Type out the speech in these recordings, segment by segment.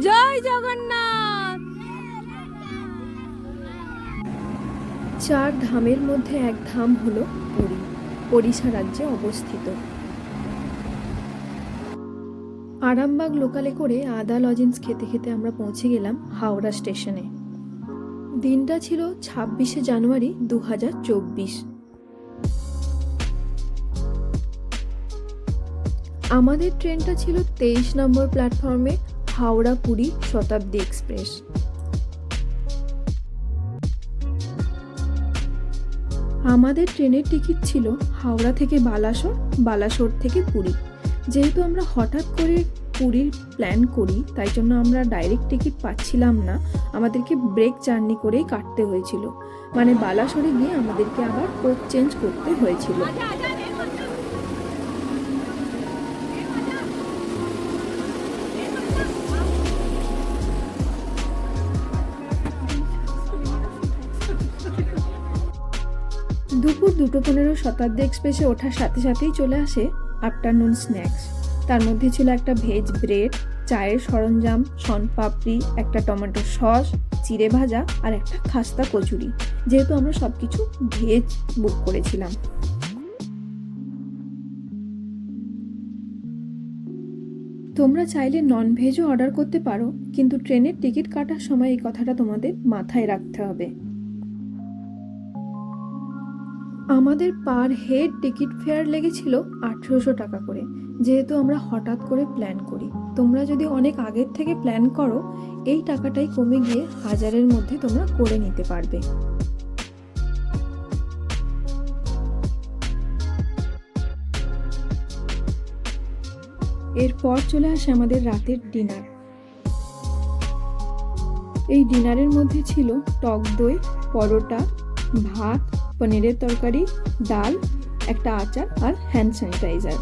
জয় জগন্নাথ। চার ধামের মধ্যে এক ধাম হল পুরী ওড়িশা রাজ্যে অবস্থিত। আরামবাগ লোকালে করে আদা লজেন্স খেতে খেতে আমরা পৌঁছে গেলাম হাওড়া স্টেশনে। দিনটা ছিল ছাব্বিশে জানুয়ারি দু হাজার চব্বিশ। আমাদের ট্রেনটা ছিল তেইশ নম্বর প্ল্যাটফর্মে হাওড়া পুরী শতাব্দী এক্সপ্রেস। আমাদের ট্রেনের টিকিট ছিল হাওড়া থেকে বালাসোর বালাসোর থেকে পুরী। যেহেতু আমরা হঠাৎ করে পুরীর প্ল্যান করি, তাই জন্য আমরা ডাইরেক্ট টিকিট পাচ্ছিলাম না। আমাদেরকে ব্রেক জার্নি করেই কাটতে হয়েছিল। মানে বালাসরে গিয়ে আমাদেরকে আবার কোচ চেঞ্জ করতে হয়েছিল। দুপুর দুটো পনেরো শতাব্দী এক্সপ্রেসে ওঠার সাথে সাথেই চলে আসে আফটারনুন স্ন্যাক্স। তার মধ্যে ছিল একটা ভেজ ব্রেড, চায়ের সরঞ্জাম পাপড়ি, একটা টমেটো সস, চিড়ে ভাজা আর একটা খাস্তা কচুরি। যেহেতু আমরা সব কিছু ভেজ বুক করেছিলাম। তোমরা চাইলে নন ভেজও অর্ডার করতে পারো, কিন্তু ট্রেনের টিকিট কাটার সময় এই কথাটা তোমাদের মাথায় রাখতে হবে। আমাদের পার হেড টিকিট ফেয়ার লেগেছিল আঠেরোশো টাকা করে, যেহেতু আমরা হঠাৎ করে প্ল্যান করি। তোমরা যদি অনেক আগের থেকে প্ল্যান করো, এই টাকাটাই কমে গিয়ে হাজারের মধ্যে তোমরা করে নিতে পারবে। এরপর চলে আসে আমাদের রাতের ডিনার। এই ডিনারের মধ্যে ছিল টক দই, পরোটা, ভাত পনিরের তরকারি, ডাল, একটা আচার আর হ্যান্ড স্যানিটাইজার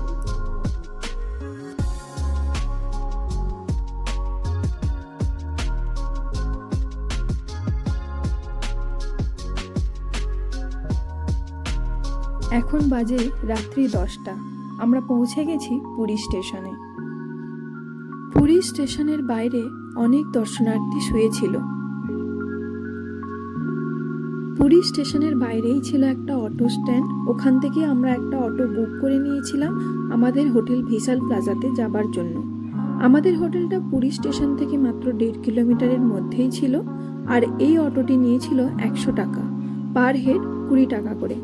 এখন বাজে রাত্রি দশটা। আমরা পৌঁছে গেছি পুরী স্টেশনে। পুরী স্টেশনের বাইরে অনেক দর্শনার্থী শুয়েছিল। পুরী স্টেশনের বাইরেই ছিল একটা অটো স্ট্যান্ড। ওখান থেকে আমরা একটা অটো বুক করে নিয়েছিলাম আমাদের হোটেল ভিসাল প্লাজাতে যাবার জন্য। আমাদের হোটেলটা পুরী স্টেশন থেকে মাত্র দেড় কিলোমিটারের মধ্যেই ছিল আর এই অটোটি নিয়েছিল একশো টাকা। পার হেড কুড়ি টাকা করে।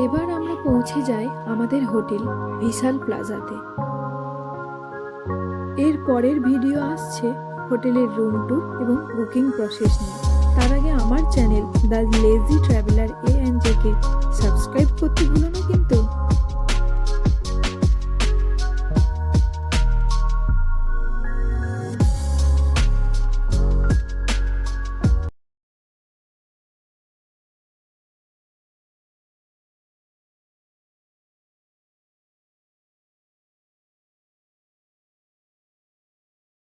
এবার আমরা পৌঁছে যাই আমাদের হোটেল বিশাল প্লাজাতে। এর পরের ভিডিও আসছে হোটেলের রুম ট্যুর এবং বুকিং প্রসেস নিয়ে। তার আগে আমার চ্যানেল দ্য লেজি ট্রাভেলার এ এন জেকে সাবস্ক্রাইব করতে